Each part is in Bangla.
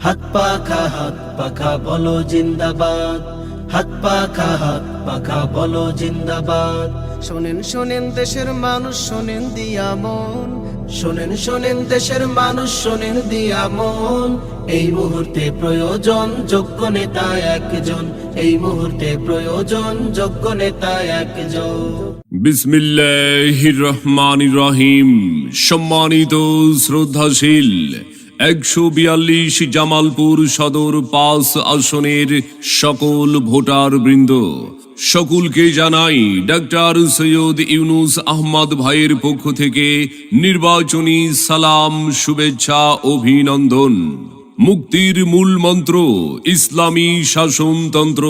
হাত পাখা হাত পাখা, বলো জিন্দাবাদ। হাত পাখা হাত পাখা, বলো জিন্দাবাদ। শোনেন শোনেন দেশের মানুষ, শোনেন দিয়া মন। শোনেন শোনেন দেশের মানুষ, শোনেন দিয়া মন। এই মুহূর্তে প্রয়োজন, যোগ্য নেতা একজন। এই মুহূর্তে প্রয়োজন, যোগ্য নেতা একজন। বিসমিল্লাহির রহমানির রহিম। সম্মানিত, শ্রদ্ধাশীল একশো বিয়াল্লিশ জামালপুর সদর পাস আসনের সকল ভোটার বৃন্দ। সকলকে জানাই ডাক্তার সৈয়দ ইউনুস আহমদ ভাইয়ের পক্ষ থেকে নির্বাচনী সালাম, শুভেচ্ছা, অভিনন্দন। মুক্তির মূল মন্ত্র, ইসলামী শাসনতন্ত্র।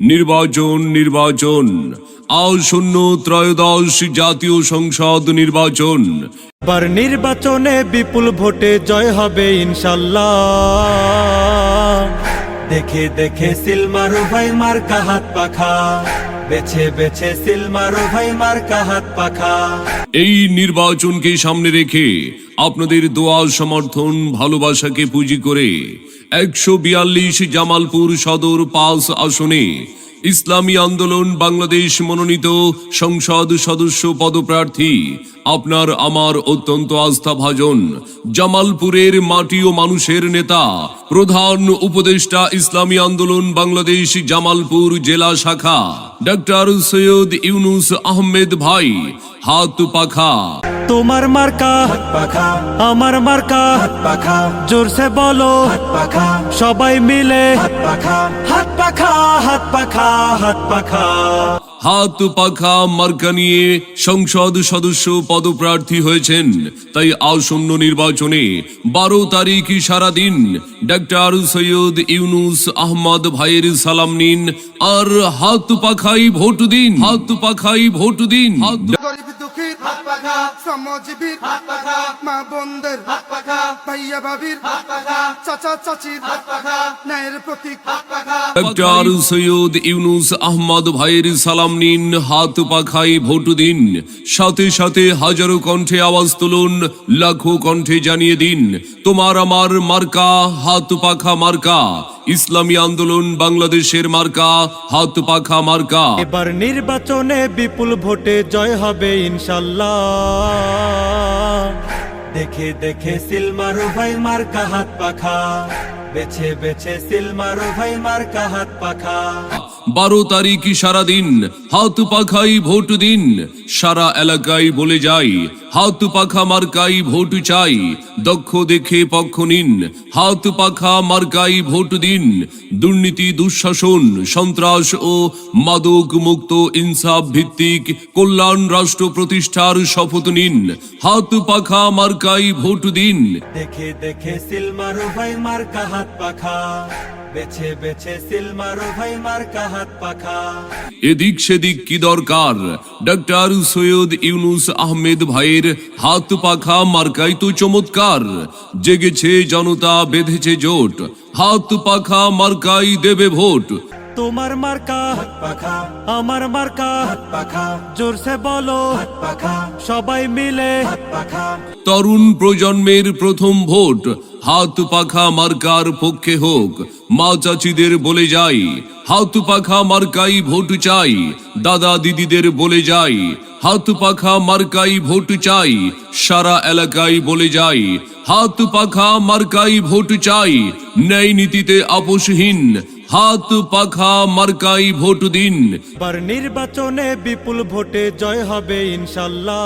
নির্বাচন নির্বাচন। আসন্ন ত্রয়োদশ জাতীয় সংসদ নির্বাচন। এবার নির্বাচনে বিপুল ভোটে জয় হবে ইনশাল্লাহ। দেখে দেখে সিলমারু ভাই মার্কা হাত পাখা। বেছে বেছে সিলমারু ভাই মার্কা হাত পাখা। এই নির্বাচনকে সামনে রেখে আপনাদের দোয়া সমর্থন, ভালোবাসাকে পুঁজি করে একশো বিয়াল্লিশ জামালপুর সদর পাস আসনে ইসলামী আন্দোলন বাংলাদেশ মনোনীত সংসদ সদস্য পদপ্রার্থী, আপনার আমার অত্যন্ত আস্থাভাজন জামালপুরের মাটি ও মানুষের নেতা, প্রধান উপদেষ্টা ইসলামী আন্দোলন বাংলাদেশ জামালপুর জেলা শাখা ডক্টর সৈয়দ ইউনুস আহমেদ ভাই, হাত পাখা। তোমার মার্কা হাত আমার মার্কা হাত পাখা। জোরসে বলো। সবাই মিলে। হাত পাখা। হাত পাখা হাত পাখা হাত পাখা। মার্কা নিয়ে সংসদ সদস্য পদপ্রার্থী হয়েছেন। তাই আসন্ন নির্বাচনে বারো তারিখ সারাদিন ডাক্তার সৈয়দ ইউনুস আহমদ ভাইয়ের সালাম নিন। আর হাত পাখাই ভোট দিন। হাত পাখাই ভোট দিন। দুঃখীর হাত পাখা। শ্রমজীবীর হাত পাখা। মা বোনদের। হাত পাখা। ভাইয়া ভাবির। হাত পাখা। চাচা চাচির। হাত পাখা। ন্যায়ের প্রতীক। হাত পাখা। ডক্টর সৈয়দ ইউনুস আহমদ ভাইয়ের সালাম নিন হাত পাখাই ভোট দিন। সাথে সাথে হাজারো কণ্ঠে আওয়াজ তুলুন লাখো কণ্ঠে জানিয়ে দিন তোমার আমার মার্কা হাত পাখা মার্কা। ইসলামী আন্দোলন বাংলাদেশের মার্কা হাত পাখা মার্কা। এবার নির্বাচনে বিপুল ভোটে জয় হবে ইনশাল্লাহ দেখে দেখে সিলমারু ভাই মার্কা হাত পাখা। বেছে বেছে সিলমারু ভাই মার্কা হাত পাখা। বারো তারিখ সারাদিন হাত পাখাই ভোট দিন। সারা এলাকায় বলে যাই, হাত পাখা মার্কাই ভোট চাই। দক্ষ দেখে পক্ষ নিন, হাত পাখা মার্কাই ভোট দিন। দুর্নীতি, দুঃশাসন, সন্ত্রাস ও মাদক মুক্ত ইনসাফ ভিত্তিক কল্যাণ রাষ্ট্র প্রতিষ্ঠার শপথ নিন। হাত পাখা মার্কাই ভোট দিন। দেখে দেখে মার্কা হাত পাখা। বেছে বেছে সিলমারো ভাই মার্কা হাত পাখা। এদিক সেদিক কি দরকার? ডাক্তার সৈয়দ ইউনুস আহমেদ ভাইয়ের হাত পাখা মার্কাই তো চমৎকার। জেগেছে জনতা বেঁধেছে জোট। হাত পাখা মার্কাই দেবে ভোট। তোমার মার্কা হাত পাখা। আমার মার্কা। জোরসে বলো। সবাই মিলে। তরুণ প্রজন্মের প্রথম ভোট। হাত পাখা মার্কার পক্ষে হোক। মা চাচিদের বলে যাই। হাত পাখা মার্কাই ভোট চাই। দাদা দিদিদের বলে যাই। হাত পাখা মার্কাই ভোট চাই। সারা এলাকায় বলে যাই। হাত পাখা মার্কাই ভোট চাই। ন্যায় নীতিতে আপোষহীন। হাত পাখা মার্কাই ভোট দিন। এবার নির্বাচনে বিপুল ভোটে জয় হবে ইনশাল্লাহ।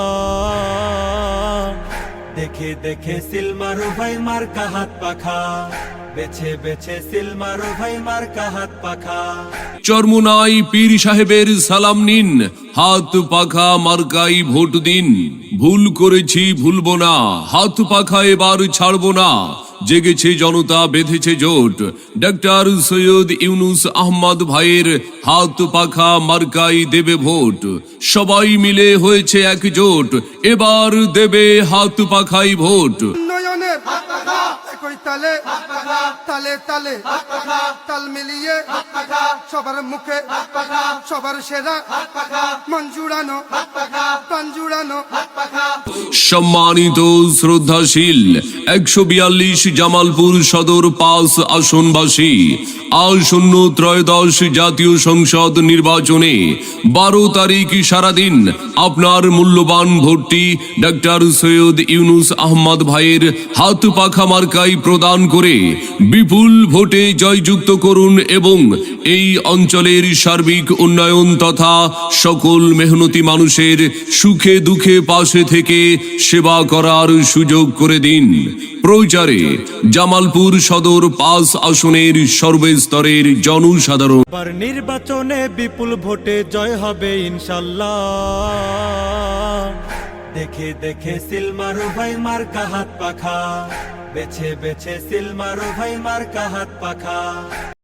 দেখে দেখে সিলমারু ভাই মার্কা হাত পাখা। বেছে বেছে সিলমারু ভাই মার্কা হাত পাখা। চরমুনাই পীর সাহেবের সালাম নিন। হাত পাখা মার্কাই ভোট দিন। ভুল করেছি ভুলবো না। হাত পাখা এবার ছাড়বো না। জেগেছে জনতা, বেঁধেছে জোট। ডাক্তার সৈয়দ ইউনুস আহমদ ভাইয়ের হাত পাখা মার্কাই দেবে ভোট। সবাই মিলে হয়েছে এক জোট এবার দেবে হাত পাখাই ভোট। একই তালে তালে তালে। তাল মিলিয়ে সবার মুখে। সবার সেরা। মন জুড়ানো প্রাণ জুড়ানো সম্মানিত শ্রদ্ধাশীল একশো বিয়াল্লিশ জামালপুর সদর পাঁচ আসনবাসী আসন্ন ত্রয়োদশ জাতীয় সংসদ নির্বাচনে বারো তারিখ সারাদিন আপনার মূল্যবান ভোটটি ডাক্তার সৈয়দ ইউনুস আহমদ ভাইয়ের হাত পাখা মার্কাই প্রদান করে বিপুল ভোটে জয়যুক্ত করুন এবং এই অঞ্চলের সার্বিক উন্নয়ন তথা সকল মেহনতি মানুষের সুখে দুঃখে পাশে থেকে সেবা করার সুযোগ করে দিন। প্রচারে জামালপুর সদর পাঁচ আসনের সর্বস্তরের জনসাধারণ। নির্বাচনে বিপুল ভোটে জয় হবে ইনশাল্লাহ। দেখে দেখে সিলমারু ভাই মার্কা হাত পাখা। বেছে বেছে সিলমারো ভাই মার্কা হাত পাখা।